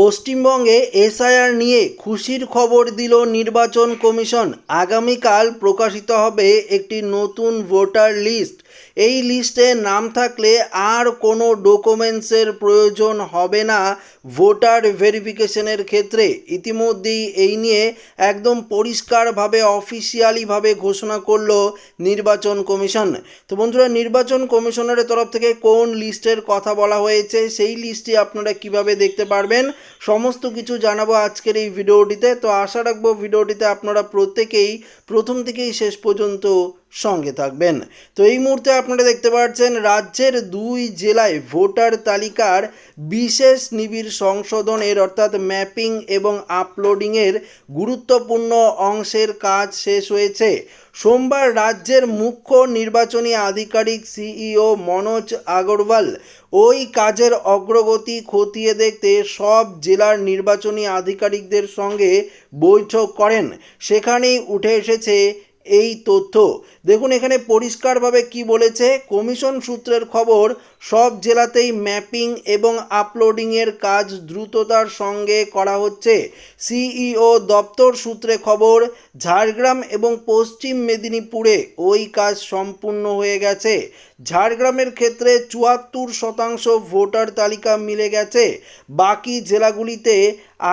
পশ্চিমবঙ্গে এসআইআর নিয়ে খুশির খবর দিল নির্বাচন কমিশন। আগামীকাল প্রকাশিত হবে একটি নতুন ভোটার লিস্ট। এই লিস্টে নাম থাকলে আর কোনো ডকুমেন্টসের প্রয়োজন হবে না ভোটার ভেরিফিকেশনের ক্ষেত্রে। ইতিমধ্যেই এই নিয়ে একদম পরিষ্কারভাবে, অফিসিয়ালিভাবে ঘোষণা করল নির্বাচন কমিশন। তো বন্ধুরা, নির্বাচন কমিশনের তরফ থেকে কোন লিস্টের কথা বলা হয়েছে, সেই লিস্টটি আপনারা কীভাবে দেখতে পারবেন, সমস্ত কিছু জানাব আজকের এই ভিডিওটিতে। তো আশা রাখব, ভিডিওটিতে আপনারা প্রত্যেকেই প্রথম থেকেই শেষ পর্যন্ত সঙ্গে থাকবেন। তো এই মুহূর্তে আপনারা দেখতে পাচ্ছেন, রাজ্যের দুই জেলায় ভোটার তালিকার বিশেষ নিবিড় সংশোধনের অর্থাৎ ম্যাপিং এবং আপলোডিংয়ের গুরুত্বপূর্ণ অংশের কাজ শেষ হয়েছে। সোমবার রাজ্যের মুখ্য নির্বাচনী আধিকারিক সিইও মনোজ আগরওয়াল ওই কাজের অগ্রগতি খতিয়ে দেখতে সব জেলার নির্বাচনী আধিকারিকদের সঙ্গে বৈঠক করেন। সেখানেই উঠে এসেছে এই তথ্য। দেখুন এখানে পরিষ্কারভাবে কি বলেছে? কমিশন সূত্রের খবর সব জেলাতেই ম্যাপিং এবং আপলোডিংয়ের কাজ দ্রুততার সঙ্গে করা হচ্ছে। সিইও দপ্তর সূত্রে খবর, ঝাড়গ্রাম এবং পশ্চিম মেদিনীপুরে ওই কাজ সম্পূর্ণ হয়ে গেছে। ঝাড়গ্রামের ক্ষেত্রে চুয়াত্তর শতাংশ ভোটার তালিকা মিলে গেছে। বাকি জেলাগুলিতে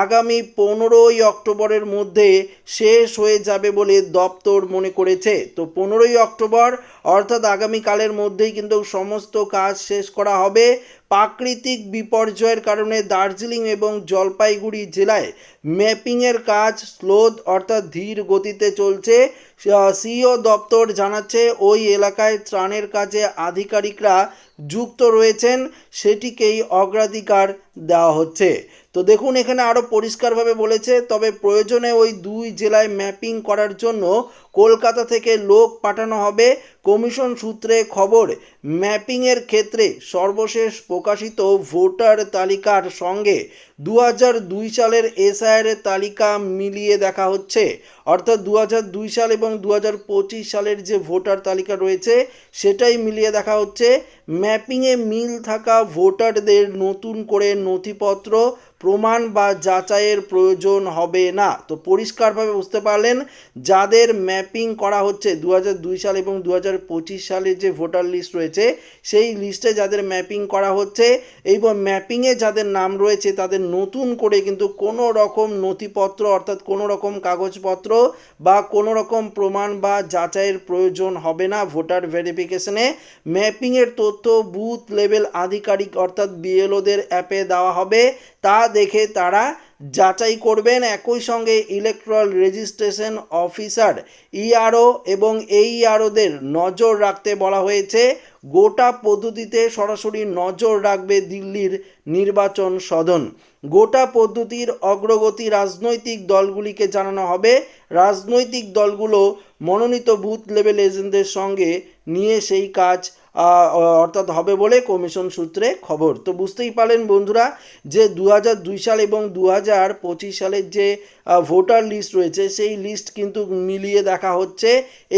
আগামী পনেরোই অক্টোবরের মধ্যে শেষ হয়ে যাবে বলে দপ্তর মনে করেছে। তো পনেরোই অক্টোবর, অর্থাৎ আগামীকালের মধ্যেই কিন্তু সমস্ত কাজ শেষ করা হবে। প্রাকৃতিক বিপর্যয়ের কারণে দার্জিলিং এবং জলপাইগুড়ি জেলায় ম্যাপিংয়ের কাজ স্লোথ অর্থাৎ ধীর গতিতে চলছে। সিও দপ্তর জানাচ্ছে, ওই এলাকায় ত্রাণের কাজে আধিকারিকরা যুক্ত রয়েছেন। সেটিকেই অগ্রাধিকার দেওয়া হচ্ছে। তো দেখুন, এখানে আরও পরিষ্কারভাবে বলেছে, তবে প্রয়োজনে ওই দুই জেলায় ম্যাপিং করার জন্য কলকাতা থেকে লোক পাঠানো হবে। কমিশন সূত্রে খবর, ম্যাপিংয়ের ক্ষেত্রে সর্বশেষ প্রকাশিত ভোটার তালিকার সঙ্গে দু দুই সালের এসআইআর তালিকা মিলিয়ে দেখা হচ্ছে। অর্থাৎ দু সাল এবং দু সালের যে ভোটার তালিকা রয়েছে, সেটাই মিলিয়ে দেখা হচ্ছে। ম্যাপিংয়ে মিল থাকা ভোটারদের নতুন করে নথিপত্র প্রমাণ বা যাচাইয়ের প্রয়োজন হবে না। তো পরিষ্কারভাবে বুঝতে পারলেন, যাদের ম্যাপিং করা হচ্ছে দু দুই সাল এবং দু সালের যে ভোটার লিস্ট রয়েছে, সেই লিস্টে যাদের ম্যাপিং করা হচ্ছে এবং ম্যাপিংয়ে যাদের নাম রয়েছে, তাদের নতুন করে কিন্তু কোনো রকম নথিপত্র অর্থাৎ কোনো রকম কাগজপত্র বা কোনো রকম প্রমাণ বা যাচাইয়ের প্রয়োজন হবে না ভোটার ভেরিফিকেশনে। ম্যাপিংয়ের তথ্য বুথ লেভেল আধিকারিক অর্থাৎ বিএলওদের অ্যাপে দেওয়া হবে। তা দেখে তারা যাচাই করবেন। একই সঙ্গে ইলেকট্রাল রেজিস্ট্রেশন অফিসার ইআরও এবং এই ইআরওদের নজর রাখতে বলা হয়েছে, গোটা পদ্ধতিতে সরাসরি নজর রাখবে দিল্লির নির্বাচন সদন। গোটা পদ্ধতির অগ্রগতি রাজনৈতিক দলগুলিকে জানানো হবে। রাজনৈতিক দলগুলো মনোনীত বুথ লেভেল এজেন্টদের সঙ্গে নিয়ে সেই কাজ অর্থাৎ হবে বলে কমিশন সূত্রে খবর। তো বুঝতেই পারলেন বন্ধুরা যে দু দুই সাল এবং দু হাজার পঁচিশ সালের যে ভোটার লিস্ট রয়েছে, সেই লিস্ট কিন্তু মিলিয়ে দেখা হচ্ছে।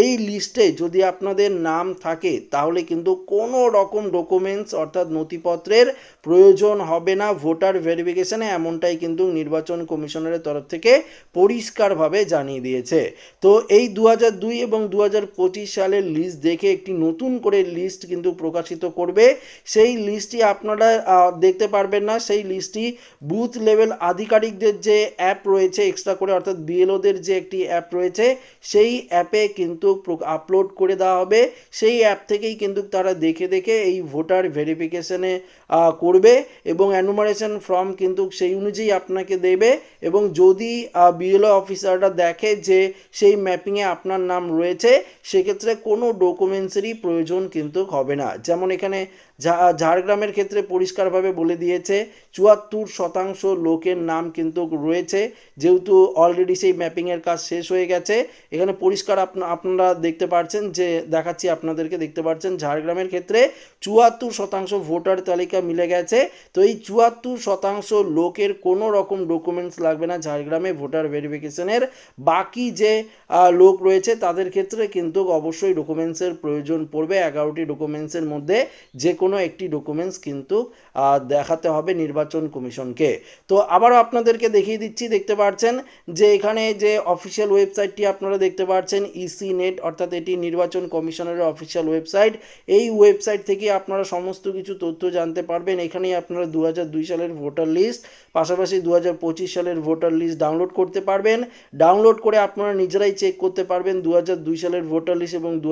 এই লিস্টে যদি আপনাদের নাম থাকে, তাহলে কিন্তু কোনো রকম ডকুমেন্টস অর্থাৎ নথিপত্রের প্রয়োজন হবে না ভোটার ভেরিফিকেশনে এমনটাই কিন্তু নির্বাচন কমিশনের তরফ থেকে পরিষ্কারভাবে জানিয়ে দিয়েছে। তো এই দু দুই এবং দু সালের লিস্ট দেখে একটি নতুন করে লিস্ট কিন্তু প্রকাশিত করবে। সেই লিস্টটি আপনারা দেখতে পারবেন না। সেই লিস্টটি বুথ লেভেল আধিকারিকদের যে অ্যাপ রয়েছে এক্সট্রা করে, অর্থাৎ বিএলওদের যে একটি অ্যাপ রয়েছে, সেই অ্যাপে কিন্তু আপলোড করে দেওয়া হবে। সেই অ্যাপ থেকেই কিন্তু তারা দেখে দেখে এই ভোটার ভেরিফিকেশনে করবে এবং অ্যানুমারেশন ফর্ম কিন্তু সেই অনুযায়ী আপনাকে দেবে এবং যদি বিএলও অফিসাররা দেখে যে সেই ম্যাপিংয়ে আপনার নাম রয়েছে, সেক্ষেত্রে কোনো ডকুমেন্টসেরই প্রয়োজন কিন্তু হবে না। যেমন এখানে ঝাড়গ্রামের ক্ষেত্রে পরিষ্কারভাবে বলে দিয়েছে, চুয়াত্তর শতাংশ লোকের নাম কিন্তু রয়েছে, যেহেতু অলরেডি সেই ম্যাপিংয়ের কাজ শেষ হয়ে গেছে। এখানে পরিষ্কার আপনারা দেখতে পাচ্ছেন যে, দেখাচ্ছি আপনাদেরকে দেখতে পাচ্ছেন ঝাড়গ্রামের ক্ষেত্রে চুয়াত্তর শতাংশ ভোটার তালিকা মিলে গেছে। তো এই চুয়াত্তর শতাংশ লোকের কোনো রকম ডকুমেন্টস লাগবে না ঝাড়গ্রামে ভোটার ভেরিফিকেশনের বাকি যে লোক রয়েছে তাদের ক্ষেত্রে কিন্তু অবশ্যই ডকুমেন্টসের প্রয়োজন পড়বে। এগারোটি ডকুমেন্টসের মধ্যে যে কোনো একটি ডকুমেন্টস কিন্তু দেখাতে হবে নির্বাচন কমিশনকে। তো আবারও আপনাদেরকে দেখিয়ে দিচ্ছি, দেখতে পাচ্ছেন যে এখানে যে অফিসিয়াল ওয়েবসাইটটি আপনারা দেখতে পাচ্ছেন ইসি নেট অর্থাৎ এটি নির্বাচন কমিশনের অফিসিয়াল ওয়েবসাইট এই ওয়েবসাইট থেকে আপনারা সমস্ত কিছু তথ্য জানতে পারবেন। এখানেই আপনারা দু সালের ভোটার লিস্ট পাশাপাশি দু সালের ভোটার লিস্ট ডাউনলোড করতে পারবেন। ডাউনলোড করে আপনারা নিজেরাই চেক করতে পারবেন দু সালের ভোটার লিস্ট এবং দু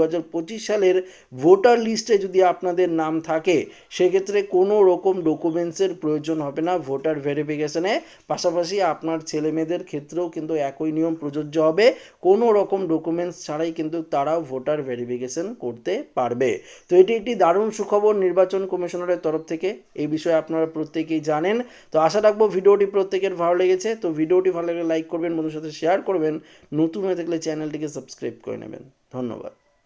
সালের ভোটার লিস্টে যদি আপনাদের নাম থাকে, সেক্ষেত্রে কোনো রকম ডকুমেন্টসের প্রয়োজন হবে না ভোটার ভেরিফিকেশনে। পাশাপাশি আপনার ছেলে মেয়েদের ক্ষেত্রেও কিন্তু একই নিয়ম প্রযোজ্য হবে। কোনো রকম ডকুমেন্টস ছাড়াই কিন্তু তারাও ভোটার ভেরিফিকেশন করতে পারবে। তো এটি একটি দারুণ সুখবর নির্বাচন কমিশনারের তরফ থেকে, এই বিষয়ে আপনারা প্রত্যেকেই জানেন। তো আশা রাখব ভিডিওটি প্রত্যেকের ভালো লেগেছে। তো ভিডিওটি ভালো লাগলে লাইক করবেন বন্ধুর সাথে শেয়ার করবেন। নতুন হয়ে থাকলে চ্যানেলটিকে সাবস্ক্রাইব করে নেবেন। ধন্যবাদ।